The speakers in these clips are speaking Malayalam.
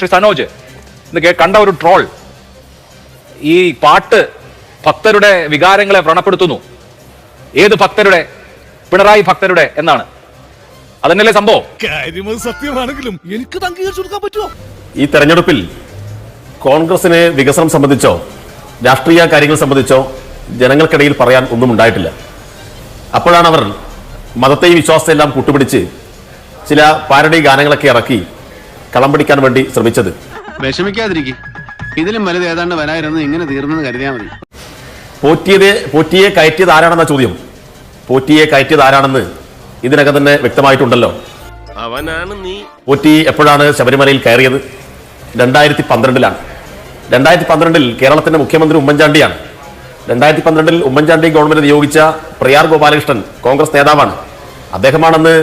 ശ്രീ സനോജ് ഇന്ന് കേ- കണ്ട ഒരു ട്രോൾ. ഈ പാട്ട് ഭക്തരുടെ വികാരങ്ങളെ വ്രണപ്പെടുത്തുന്നു. ഏത് ഭക്തരുടെ? പിണറായി ഭക്തരുടെ എന്നാണ്. അതന്നെയല്ലേ സംഭവം? സത്യമാണെങ്കിലും എനിക്ക് അംഗീകരിച്ചു കൊടുക്കാൻ പറ്റുമോ? ഈ തെരഞ്ഞെടുപ്പിൽ കോൺഗ്രസിന് വികസനം സംബന്ധിച്ചോ രാഷ്ട്രീയ കാര്യങ്ങൾ സംബന്ധിച്ചോ ജനങ്ങൾക്കിടയിൽ പറയാൻ ഒന്നും ഉണ്ടായിട്ടില്ല. അപ്പോഴാണ് അവർ മതത്തെയും വിശ്വാസത്തെല്ലാം കൂട്ടുപിടിച്ച് ചില പാരഡി ഗാനങ്ങളൊക്കെ ഇറക്കി കളം പിടിക്കാൻ വേണ്ടി ശ്രമിച്ചത്. വിഷമിക്കാതിരിക്കും. ഇതിലും വലുത് ഏതാണ്ട് വരായിരുന്നു ഇങ്ങനെ തീർന്നെന്ന് കരുതിയാൽ മതി. പോറ്റിയത് പോറ്റിയെ കയറ്റിയത് ആരാണെന്ന ചോദ്യം. പോറ്റിയെ കയറ്റിയത് ആരാണെന്ന് ഇതിനകം തന്നെ വ്യക്തമായിട്ടുണ്ടല്ലോ. അവനാണ് നീ. പോറ്റി എപ്പോഴാണ് ശബരിമലയിൽ കയറിയത്? രണ്ടായിരത്തി പന്ത്രണ്ടിലാണ് രണ്ടായിരത്തി പന്ത്രണ്ടിൽ കേരളത്തിന്റെ മുഖ്യമന്ത്രി ഉമ്മൻചാണ്ടിയാണ്. രണ്ടായിരത്തി പന്ത്രണ്ടിൽ ഉമ്മൻചാണ്ടി ഗവൺമെന്റ് നിയോഗിച്ച പ്രിയാർ ഗോപാലകൃഷ്ണൻ കോൺഗ്രസ് നേതാവാണ്. അദ്ദേഹമാണെന്ന്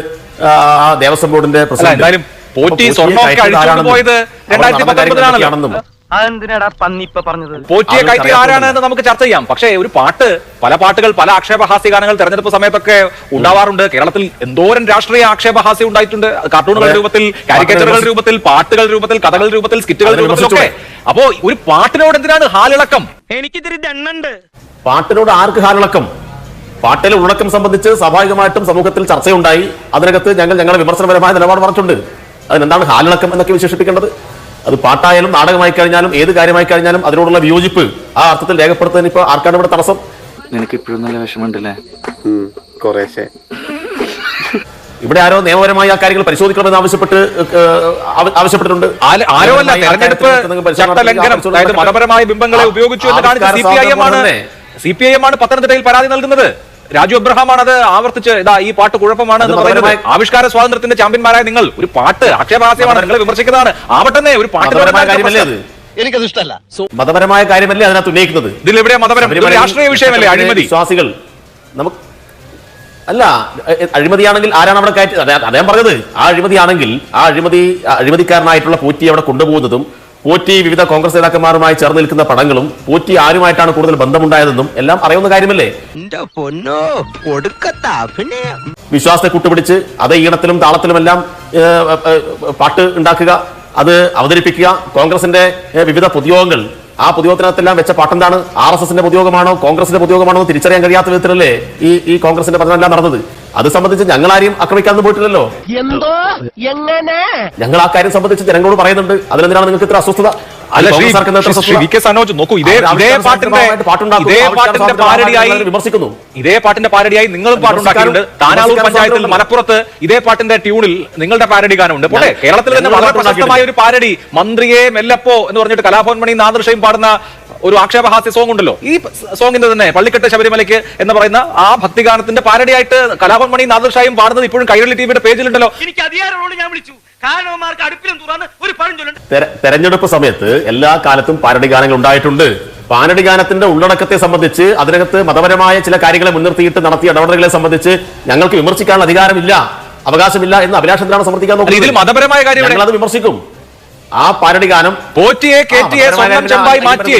ദേവസ്വം ബോർഡിന്റെ അല്ല പ്രസിഡന്റ്. പോറ്റി പോറ്റിയെ സ്വർണമൊക്കെ അഴിച്ചുകൊണ്ട് പോയത് അവർ രണ്ടായിരത്തി പത്തൊമ്പതിലാണല്ലോ അതെന്തിനാടാ പന്നി ഇപ്പൊ പറഞ്ഞത്? പോറ്റിയെ കയറ്റി. ആരാണ് എന്ന് നമുക്ക് ചർച്ച ചെയ്യാം. പക്ഷേ ഒരു പാട്ട് പല പാട്ടുകൾ പല ആക്ഷേപഹാസ്യ ഗാനങ്ങൾ തെരഞ്ഞെടുപ്പ് സമയത്തൊക്കെ ഉണ്ടാവാറുണ്ട്. കേരളത്തിൽ എന്തോരം രാഷ്ട്രീയ ആക്ഷേപഹാസ്യം ഉണ്ടായിട്ടുണ്ട്. കാർട്ടൂണുകൾ കാർട്ടൂണുകളുടെ രൂപത്തിൽ കാരിക്കേച്ചറുകളുടെ രൂപത്തിൽ പാട്ടുകൾ രൂപത്തിൽ കഥകൾ രൂപത്തിൽ സ്കിറ്റുകൾ അതിനെ രൂപത്തിലൊക്കെ. അപ്പോ ഒരു പാട്ടിനോട് എന്തിനാണ് ഹാലിളക്കം? എനിക്കിതിരി ദണ്ണുണ്ട്. പാട്ടിനോട് ആർക്ക് ഹാലിളക്കം? പാട്ടിലെ ഉള്ളടക്കം സംബന്ധിച്ച് സ്വാഭാവികമായിട്ടും സമൂഹത്തിൽ ചർച്ചയുണ്ടായി. അതിനകത്ത് ഞങ്ങൾ ഞങ്ങളുടെ വിമർശനപരമായ നിലപാട് പറഞ്ഞിട്ടുണ്ട് അതിനെന്താണ് ഹാലിളക്കം എന്നൊക്കെ വിശേഷിപ്പിക്കേണ്ടത്? അത് പാട്ടായാലും നാടകമായി കഴിഞ്ഞാലും ഏത് കാര്യമായി കഴിഞ്ഞാലും അതിനോടുള്ള വിയോജിപ്പ് ആ അർത്ഥത്തിൽ രേഖപ്പെടുത്തുന്നതിന് ഇപ്പൊ ആർക്കാണ് ഇവിടെ തടസ്സം? നിനക്ക് ഇപ്പോഴും നല്ല വിഷമമുണ്ടല്ലേ? കുറേശ്ശെ. ഇവിടെ ആരോ നിയമപരമായി ആ കാര്യങ്ങൾ പരിശോധിക്കണമെന്ന് ആവശ്യപ്പെട്ട് ആവശ്യപ്പെട്ടിട്ടുണ്ട്. ആരോ അല്ല തെരഞ്ഞെടുപ്പ് ചട്ടലംഘനം അതായത് മതപരമായ ബിംബങ്ങളെ ഉപയോഗിച്ചു എന്ന് കാണിച്ച് സി പി ഐ എം ആണ് സി പി ഐ എം ആണ് പത്തനംതിട്ടയിൽ പരാതി നൽകുന്നത്. രാജു അബ്രഹാം ആണ് അത് ആവർത്തിച്ച് ഇതാ ഈ പാട്ട് കുഴപ്പമാണ് എന്ന് പറയുന്നത്. ആവിഷ്കാര സ്വാതന്ത്ര്യത്തിന്റെ ചാമ്പ്യന്മാരായ നിങ്ങൾ ഒരു പാട്ട് ആക്ഷേപഹാസ്യമാണ് നിങ്ങൾ വിമർശിക്കുന്നതാണ്. ആവട്ടെ ഒരു പാട്ട് അത്? എനിക്കത് ഇഷ്ടമല്ല മതപരമായ കാര്യമല്ലേ അതിനകത്ത് ഉന്നയിക്കുന്നത്? ഇതിലെവിടെ മതപരം? ഇതൊരു രാഷ്ട്രീയ വിഷയമല്ലേ? അഴിമതി. വിശ്വാസികൾ നമുക്ക് അല്ല അഴിമതിയാണെങ്കിൽ ആരാണ് അവിടെ കയറ്റി അദ്ദേഹം പറഞ്ഞത്. ആ അഴിമതിയാണെങ്കിൽ ആ അഴിമതി അഴിമതിക്കാരനായിട്ടുള്ള പൂറ്റി അവിടെ കൊണ്ടുപോകുന്നതും പോറ്റി വിവിധ കോൺഗ്രസ് നേതാക്കന്മാരുമായി ചേർന്ന് നിൽക്കുന്ന പടങ്ങളും പോറ്റി ആരുമായിട്ടാണ് കൂടുതൽ ബന്ധമുണ്ടായതെന്നും എല്ലാം അറിയുന്ന കാര്യമല്ലേ? വിശ്വാസത്തെ കൂട്ടുപിടിച്ച് അതേ ഈണത്തിലും താളത്തിലുമെല്ലാം പാട്ട് ഉണ്ടാക്കുക അത് അവതരിപ്പിക്കുക. കോൺഗ്രസിന്റെ വിവിധ പൊതുയോഗങ്ങൾ. ആ പൊതുയോഗത്തിനകത്തെല്ലാം വെച്ച പാട്ടെന്താണ്? ആർ എസ് എസിന്റെ പൊതുയോഗമാണോ? കോൺഗ്രസിന്റെ പൊതുയോഗമാണോ തിരിച്ചറിയാൻ കഴിയാത്ത വിധത്തിലല്ലേ ഈ ഈ കോൺഗ്രസിന്റെ പഠനമെല്ലാം നടന്നത്? അത് സംബന്ധിച്ച് ഞങ്ങൾ ആരെയും ആക്രമിക്കാനൊന്നും പോയിട്ടില്ലല്ലോ. എന്തോ? എങ്ങനെ? ഞങ്ങൾ ആ കാര്യം സംബന്ധിച്ച് ജനങ്ങളോട് പറയുന്നുണ്ട്. അതിലെന്തിനാണ് നിങ്ങൾക്ക് ഇത്ര അസ്വസ്ഥത? നോക്കൂ ഇതേ ഇതേ പാട്ടിന്റെ ഇതേ പാട്ടിന്റെ പാരടിയായി വിമർശിക്കുന്നു. ഇതേ പാട്ടിന്റെ പാരടിയായി നിങ്ങളും പാട്ടുണ്ടാക്കിയിട്ടുണ്ട്. താനാളൂർ പഞ്ചായത്തിൽ മലപ്പുറത്ത് ഇതേ പാട്ടിന്റെ ട്യൂണിൽ നിങ്ങളുടെ പാരടി ഗാനമുണ്ട്. പോട്ടെ കേരളത്തിൽ തന്നെ വളരെ പ്രശസ്തമായ ഒരു പാരടി മന്ത്രിയെ മെല്ലപ്പോ എന്ന് പറഞ്ഞിട്ട് കലാഭവൻ മണി നാദൃശയും പാടുന്ന ഒരു ആക്ഷേപഹാസ്യ സോങ് ഉണ്ടല്ലോ. ഈ സോങ്ങിന്റെ തന്നെ പള്ളിക്കെട്ട് ശബരിമലയ്ക്ക് എന്ന് പറയുന്ന ആ ഭക്തിഗാനത്തിന്റെ പാരടിയായിട്ട് കലാഭവൻ മണി നാദർഷായും പാടുന്നത് ഇപ്പോഴും കൈരളി ടിവിയുടെ പേജിലുണ്ടല്ലോ. എനിക്ക് അധികാരമുള്ള ഞാൻ വിളിച്ചു. തെരഞ്ഞെടുപ്പ് സമയത്ത് എല്ലാ കാലത്തും പാരടി ഗാനങ്ങൾ ഉണ്ടായിട്ടുണ്ട്. പാരടി ഗാനത്തിന്റെ ഉള്ളടക്കത്തെ സംബന്ധിച്ച് അതിനകത്ത് മതപരമായ ചില കാര്യങ്ങളെ മുൻനിർത്തിയിട്ട് നടത്തിയ ഇടപെടലുകളെ സംബന്ധിച്ച് ഞങ്ങൾക്ക് വിമർശിക്കാനുള്ള അധികാരമില്ല അവകാശമില്ല എന്ന് അഭിലാഷത്തിലാണ് സമർത്ഥിക്കാൻ നോക്കുന്നത് ഇതിൽ മതപരമായ കാര്യം ഞങ്ങൾ അത് വിമർശിക്കും. ആ പാരടി ഗാനം പോറ്റിയെ കേറ്റിയെ സ്വന്തം ചെമ്പായി മാറ്റിയേ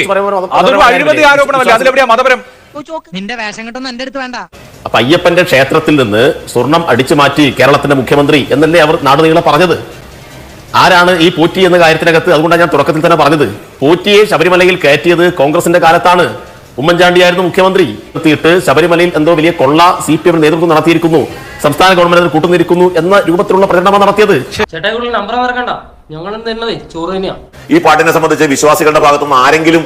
അതൊരു അഴിമതി ആരോപണമല്ല? അതിലെവിടെയാ മതപരം. നിന്റെ വേഷം കെട്ടൊന്നും എന്റെ അടുത്ത് വേണ്ട. അപ്പൊ അയ്യപ്പന്റെ ക്ഷേത്രത്തിൽ നിന്ന് സ്വർണം അടിച്ചു മാറ്റി കേരളത്തിന്റെ മുഖ്യമന്ത്രി എന്നല്ലേ അവർ നാട് നീളെ പറഞ്ഞത്? ആരാണ് ഈ പോറ്റി എന്ന കാര്യത്തിനകത്ത്? അതുകൊണ്ടാണ് ഞാൻ തുടക്കത്തിൽ തന്നെ പറഞ്ഞത്. പോറ്റിയെ ശബരിമലയിൽ കയറ്റിയത് കോൺഗ്രസിന്റെ കാലത്താണ്. ഉമ്മൻചാണ്ടിയായിരുന്നു മുഖ്യമന്ത്രി. എത്തിയിട്ട് ശബരിമലയിൽ എന്തോ വലിയ കൊള്ള സി പി എം നേതൃത്വം നടത്തിയിരിക്കുന്നു. സംസ്ഥാന ഗവൺമെന്റ് കൂട്ടുനിരിക്കുന്നു എന്ന രൂപത്തിലുള്ള പ്രചരണമാണ് നടത്തിയത്. ഞങ്ങളും ചോറ് ഈ പാട്ടിനെ സംബന്ധിച്ച് വിശ്വാസികളുടെ ഭാഗത്തുനിന്ന് ആരെങ്കിലും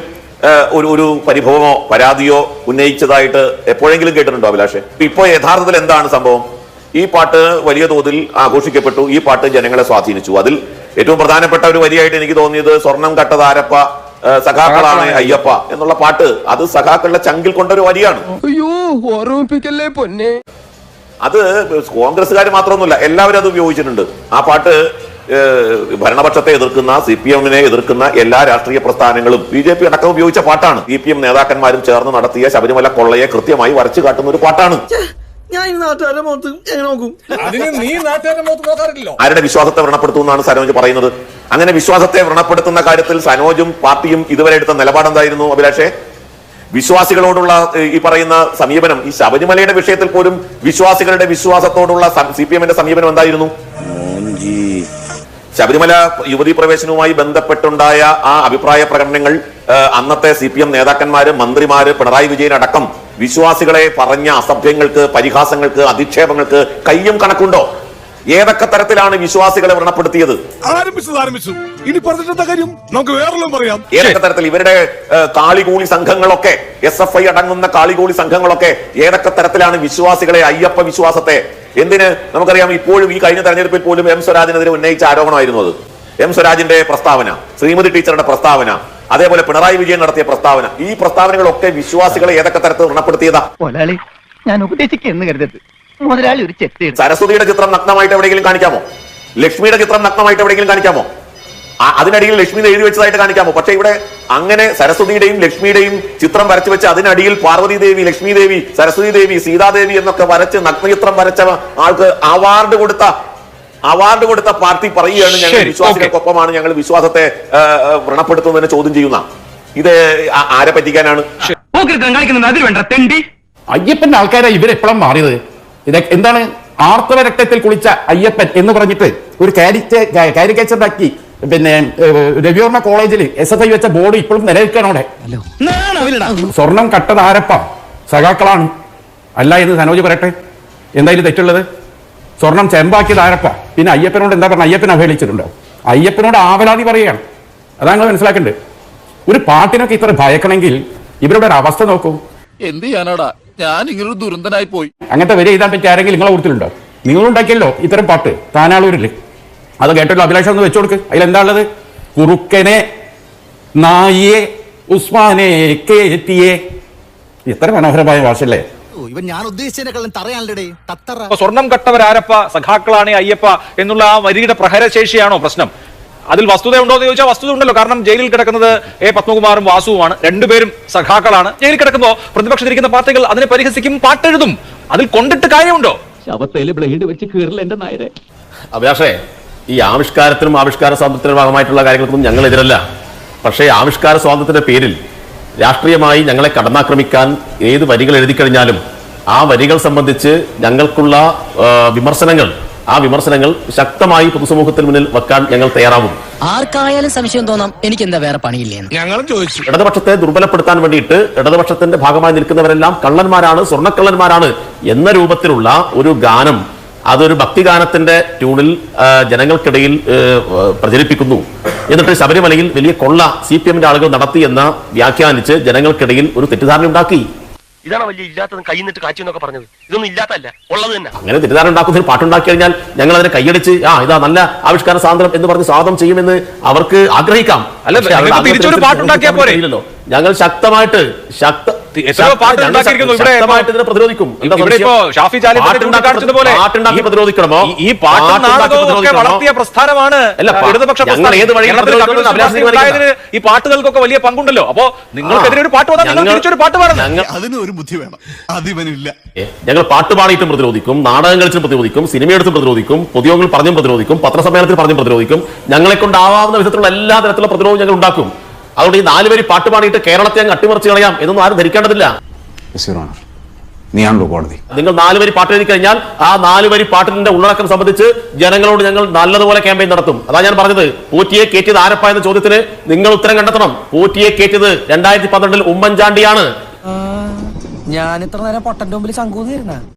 ഒരു ഒരു പരിഭവമോ പരാതിയോ ഉന്നയിച്ചതായിട്ട് എപ്പോഴെങ്കിലും കേട്ടിട്ടുണ്ടോ അഭിലാഷെ? ഇപ്പോ യഥാർത്ഥത്തിൽ എന്താണ് സംഭവം? ഈ പാട്ട് വലിയ തോതിൽ ആഘോഷിക്കപ്പെട്ടു ഈ പാട്ട് ജനങ്ങളെ സ്വാധീനിച്ചു. അതിൽ ഏറ്റവും പ്രധാനപ്പെട്ട ഒരു വരിയായിട്ട് എനിക്ക് തോന്നിയത് സ്വർണം കട്ടത് ആരപ്പ ഏഹ്, സഖാക്കളാണ് അയ്യപ്പ എന്നുള്ള പാട്ട്. അത് സഖാക്കളുടെ ചങ്കിൽ കൊണ്ടൊരു വരിയാണ്. അയ്യോ ഓർമ്മിപ്പിക്കല്ലേ പൊന്നെ? അത് കോൺഗ്രസ്സുകാർ മാത്രമൊന്നുമില്ല എല്ലാവരും അത് ഉപയോഗിച്ചിട്ടുണ്ട്. ആ പാട്ട് ഭരണപക്ഷത്തെ എതിർക്കുന്ന സി പി എമ്മിനെ എതിർക്കുന്ന എല്ലാ രാഷ്ട്രീയ പ്രസ്ഥാനങ്ങളും ബി ജെ പി അടക്കം ഉപയോഗിച്ച പാട്ടാണ്. സി പി എം നേതാക്കന്മാരും ചേർന്ന് നടത്തിയ ശബരിമല കൊള്ളയെ കൃത്യമായി വരച്ചു കാട്ടുന്ന ഒരു പാട്ടാണ്. ഞാൻ ഈ നാട്ടുകാരെ എങ്ങനെ നോക്കും? അതിന് നീ നാട്ടുകാരുടെ നോക്കാറില്ലല്ലോ. ആരുടെ വിശ്വാസത്തെ വ്രണപ്പെടുത്തുമെന്നാണ് സനോജ് പറയുന്നത്. അങ്ങനെ വിശ്വാസത്തെ വ്രണപ്പെടുത്തുന്ന കാര്യത്തിൽ സനോജും പാർട്ടിയും ഇതുവരെ എടുത്ത നിലപാട് എന്തായിരുന്നു അഭിലാഷേ? വിശ്വാസികളോടുള്ള ഈ പറയുന്ന സമീപനം ഈ ശബരിമലയുടെ വിഷയത്തിൽ പോലും വിശ്വാസികളുടെ വിശ്വാസത്തോടുള്ള സി പി എമ്മിന്റെ സമീപനം എന്തായിരുന്നു? ശബരിമല യുവതി പ്രവേശനവുമായി ബന്ധപ്പെട്ടുണ്ടായ ആ അഭിപ്രായ പ്രകടനങ്ങൾ അന്നത്തെ സി പി എം നേതാക്കന്മാര് മന്ത്രിമാര് പിണറായി വിജയൻ അടക്കം വിശ്വാസികളെ പറഞ്ഞ അസഭ്യങ്ങൾക്ക് പരിഹാസങ്ങൾക്ക് അധിക്ഷേപങ്ങൾക്ക് കയ്യും കണക്കുണ്ടോ? ഏതൊക്കെ തരത്തിലാണ് വിശ്വാസികളെ വ്രണപ്പെടുത്തിയത്? ആരംഭിച്ചത് ആരംഭിച്ചു. ഇനി പറഞ്ഞിട്ടെന്താ കാര്യം? നമുക്ക് വേറെല്ലാം പറയാം. ഏതൊക്കെ തരത്തിൽ ഇവരുടെ കാളികൂളി സംഘങ്ങളൊക്കെ എസ് എഫ് ഐ അടങ്ങുന്ന കാളികൂളി സംഘങ്ങളൊക്കെ ഏതൊക്കെ തരത്തിലാണ് വിശ്വാസികളെ അയ്യപ്പ വിശ്വാസത്തെ എന്തിന്? നമുക്കറിയാം ഇപ്പോഴും ഈ കഴിഞ്ഞ തെരഞ്ഞെടുപ്പിൽ പോലും എം സ്വരാജിനെതിരെ ഉന്നയിച്ച ആരോപണമായിരുന്നു അത്. എം സ്വരാജിന്റെ പ്രസ്താവന ശ്രീമതി ടീച്ചറുടെ പ്രസ്താവന അതേപോലെ പിണറായി വിജയൻ നടത്തിയ പ്രസ്താവന ഈ പ്രസ്താവനകളൊക്കെ വിശ്വാസികളെ ഏതൊക്കെ തരത്തിൽ വ്രണപ്പെടുത്തിയതാ ഞാൻ ഉപദേശിക്കുന്നു കരുതരുത്. മുതലാളി ഒരു ചെത്തി സരസ്വതിയുടെ ചിത്രം നഗ്നമായിട്ട് എവിടെയെങ്കിലും കാണിക്കാമോ? ലക്ഷ്മിയുടെ ചിത്രം നഗ്നമായിട്ട് എവിടെയെങ്കിലും കാണിക്കാമോ? അതിനടിയിൽ ലക്ഷ്മി എഴുതി വെച്ചതായിട്ട് കാണിക്കാമോ? പക്ഷെ ഇവിടെ അങ്ങനെ സരസ്വതിയുടെയും ലക്ഷ്മിയുടെയും ചിത്രം വരച്ചു വെച്ച് അതിനടിയിൽ പാർവതി ദേവി ലക്ഷ്മി ദേവി സരസ്വതി ദേവി സീതാദേവി എന്നൊക്കെ വരച്ച് നഗ്നചിത്രം വരച്ച ആൾക്ക് അവാർഡ് കൊടുത്ത അവാർഡ് കൊടുത്ത പാർട്ടി പറയുകയാണ് ഞങ്ങൾ വിശ്വാസികൾക്കൊപ്പമാണ്. ഞങ്ങൾ വിശ്വാസത്തെ വ്രണപ്പെടുത്തുന്നതിനെ ചോദ്യം ചെയ്യുന്ന. ഇത് ആരെ പറ്റിക്കാനാണ്? അയ്യപ്പന്റെ ആൾക്കാരായി ഇവരെപ്പോഴും മാറിയത്? ഇത് എന്താണ് ആർത്തവ രക്തത്തിൽ കുളിച്ച അയ്യപ്പൻ എന്ന് പറഞ്ഞിട്ട് ഒരു കാരിക്കേച്ചറാക്കി പിന്നെ രവിവർമ്മ കോളേജിൽ എസ് എഫ് ഐ വെച്ച ബോർഡ് ഇപ്പോഴും നിലനിൽക്കണം അവിടെ. സ്വർണം കട്ടത് ആരപ്പ? സഖാക്കളാണ്. അല്ല എന്ന് സനോജ് പറയട്ടെ? എന്തായാലും തെറ്റുള്ളത്? സ്വർണം ചെമ്പാക്കിയത് ആരപ്പ? പിന്നെ അയ്യപ്പനോട് എന്താ പറഞ്ഞ അയ്യപ്പൻ അവഹേളിച്ചിട്ടുണ്ടോ? അയ്യപ്പനോട് ആവലാതി പറയുകയാണ്. അതാണ് നിങ്ങൾ മനസ്സിലാക്കേണ്ടത്. ഒരു പാട്ടിനൊക്കെ ഇത്ര ഭയക്കണമെങ്കിൽ ഇവരുടെ ഒരു അവസ്ഥ നോക്കൂ. എന്ത് ചെയ്യാനാടാ? ഞാൻ ഇങ്ങനൊരു ദുരന്തനായി പോയി. അങ്ങനത്തെ വരെ എഴുതാൻ പറ്റിയ ആരെങ്കിലും നിങ്ങളെ കൂടുതലുണ്ടോ നിങ്ങളുണ്ടാക്കിയല്ലോ ഇത്തരം പാട്ട് താനാളൂരിൽ അത് കേട്ടല്ലോ അഭിലാഷം ഒന്ന് വെച്ചു കൊടുക്ക്. അതിലെന്താ ഉള്ളത്? കുറുക്കനെ നായിയെ ഉസ്മാനെ കേറ്റിയെ എത്ര മനോഹരമായ ഭാഷയല്ലേ? ഇവൻ ഞാൻ ഉദ്ദേശിച്ചതിനെക്കാളും സ്വർണം കട്ടവരാരപ്പ സഖാക്കളാണ് അയ്യപ്പ എന്നുള്ള ആ വരിയുടെ പ്രഹരശേഷിയാണോ പ്രശ്നം? അതിൽ വസ്തുത ഉണ്ടോ എന്ന് ചോദിച്ചാൽ വസ്തുത ഉണ്ടല്ലോ. കാരണം ജയിലിൽ കിടക്കുന്നത് എ പത്മകുമാറും വാസുവുമാണ്. രണ്ടുപേരും സഖാക്കളാണ്. ജയിലിൽ കിടക്കുമ്പോൾ പ്രതിപക്ഷത്തിരിക്കുന്ന പാർട്ടികൾ അതിനെ പരിഹസിക്കും പാട്ടെഴുതും. അതിൽ കൊണ്ടിട്ട് കാര്യമുണ്ടോ? ശവത്തേൽ ബ്ലേഡ് വെച്ച് കീറില്ല എന്റെ നായരെ. അഭിലാഷേ ഈ ആവിഷ്കാരത്തിനും ആവിഷ്കാര സ്വാതന്ത്ര്യത്തിനും ഭാഗമായിട്ടുള്ള കാര്യങ്ങൾക്കൊന്നും ഞങ്ങൾ എതിരല്ല പക്ഷേ ആവിഷ്കാര സ്വാതന്ത്ര്യത്തിന്റെ പേരിൽ രാഷ്ട്രീയമായി ഞങ്ങളെ കടന്നാക്രമിക്കാൻ ഏത് വരികൾ എഴുതി കഴിഞ്ഞാലും ആ വരികൾ സംബന്ധിച്ച് ഞങ്ങൾക്കുള്ള വിമർശനങ്ങൾ ആ വിമർശനങ്ങൾ ശക്തമായി പൊതുസമൂഹത്തിന് മുന്നിൽ വെക്കാൻ ഞങ്ങൾ തയ്യാറാവും. ആർക്കായാലും സംശയം തോന്നാം എനിക്ക് എന്താ വേറെ പണിയില്ലേ ഞങ്ങൾ ചോദിച്ചു. ഇടതുപക്ഷത്തെ ദുർബലപ്പെടുത്താൻ വേണ്ടിയിട്ട് ഇടതുപക്ഷത്തിന്റെ ഭാഗമായി നിൽക്കുന്നവരെല്ലാം കള്ളന്മാരാണ് സ്വർണക്കള്ളന്മാരാണ് എന്ന രൂപത്തിലുള്ള ഒരു ഗാനം അതൊരു ഭക്തിഗാനത്തിന്റെ ട്യൂണിൽ ജനങ്ങൾക്കിടയിൽ പ്രചരിപ്പിക്കുന്നു. എന്നിട്ട് ശബരിമലയിൽ വലിയ കൊള്ള സി പി എമ്മിന്റെ ആളുകൾ നടത്തി എന്ന് വ്യാഖ്യാനിച്ച് ജനങ്ങൾക്കിടയിൽ ഒരു തെറ്റിദ്ധാരണ ഉണ്ടാക്കി. ഇതാണ് വലിയ ഇല്ലാത്തത് കൈ നിന്നിട്ട് കാച്ചു എന്നൊക്കെ പറഞ്ഞത്. ഇതൊന്നും ഇല്ലാത്തല്ല ഉള്ളത് തന്നെ. അങ്ങനെ തെറ്റിദ്ധാരണ ഉണ്ടാക്കുന്ന ഒരു പാട്ടുണ്ടാക്കി കഴിഞ്ഞാൽ ഞങ്ങൾ അതിനെ കൈയടിച്ച് ആ ഇതാ നല്ല ആവിഷ്കാര സ്വാതന്ത്ര്യം എന്ന് പറഞ്ഞ് സ്വാഗതം ചെയ്യുമെന്ന് അവർക്ക് ആഗ്രഹിക്കാം. അല്ലെങ്കിൽ പാട്ടുണ്ടാക്കിയാൽ പോരെ? ഞങ്ങൾ ശക്തമായിട്ട് ശക്ത പ്രതിരോധിക്കും. ഈ- പ്രതിരോധിക്കണമോ? വളർത്തിയ പ്രസ്ഥാനമാണ് ഇടതുപക്ഷ ഈ പാട്ടുകൾക്കൊക്കെ വലിയ പങ്കുണ്ടല്ലോ. അപ്പോ നിങ്ങൾക്കെതിരെ ഒരു പാട്ട് തിരിച്ചൊരു പാട്ട് പാടണം. അതിന് ഒരു ബുദ്ധി വേണം. അതിവനില്ല. ഞങ്ങൾ പാട്ട് പാടിയിട്ടും പ്രതിരോധിക്കും നാടകം കളിച്ചും പ്രതിരോധിക്കും സിനിമയെടുത്തും പ്രതിരോധിക്കും പൊതുയോഗങ്ങൾ പറഞ്ഞും പ്രതിരോധിക്കും പത്രസമ്മേളനത്തിൽ പറഞ്ഞും പ്രതിരോധിക്കും. ഞങ്ങളെ കൊണ്ടാവാവുന്ന വിധത്തിലുള്ള എല്ലാ തരത്തിലുള്ള പ്രതിരോധം ഞങ്ങൾ ഉണ്ടാക്കും. അതുകൊണ്ട് ഈ നാലുപേര് പാട്ട് പാടിയിട്ട് കേരളത്തെ അങ്ങ് അട്ടിമറിച്ച് കളയാം എന്നൊന്നും ആരും ധരിക്കേണ്ടതില്ല. നീയാണല്ലോ കോടതി. നിങ്ങൾ നാലുപേര് പാട്ട് എഴുതി കഴിഞ്ഞാൽ ആ നാലുപേര് പാട്ടിന്റെ ഉള്ളടക്കം സംബന്ധിച്ച് ജനങ്ങളോട് ഞങ്ങൾ നല്ലതുപോലെ ക്യാമ്പയിൻ നടത്തും. അതാ ഞാൻ പറഞ്ഞത്. പോറ്റിയെ കയറ്റിയത് ആരപ്പ എന്ന ചോദ്യത്തിന് നിങ്ങൾ ഉത്തരം കണ്ടെത്തണം. പോറ്റിയെ കയറ്റിയത് രണ്ടായിരത്തി പന്ത്രണ്ടിൽ ഉമ്മൻചാണ്ടിയാണ്. ഞാൻ ഇത്ര നേരം പൊട്ടന്റെ മുമ്പിൽ ശങ്കൂന്നിരുന്ന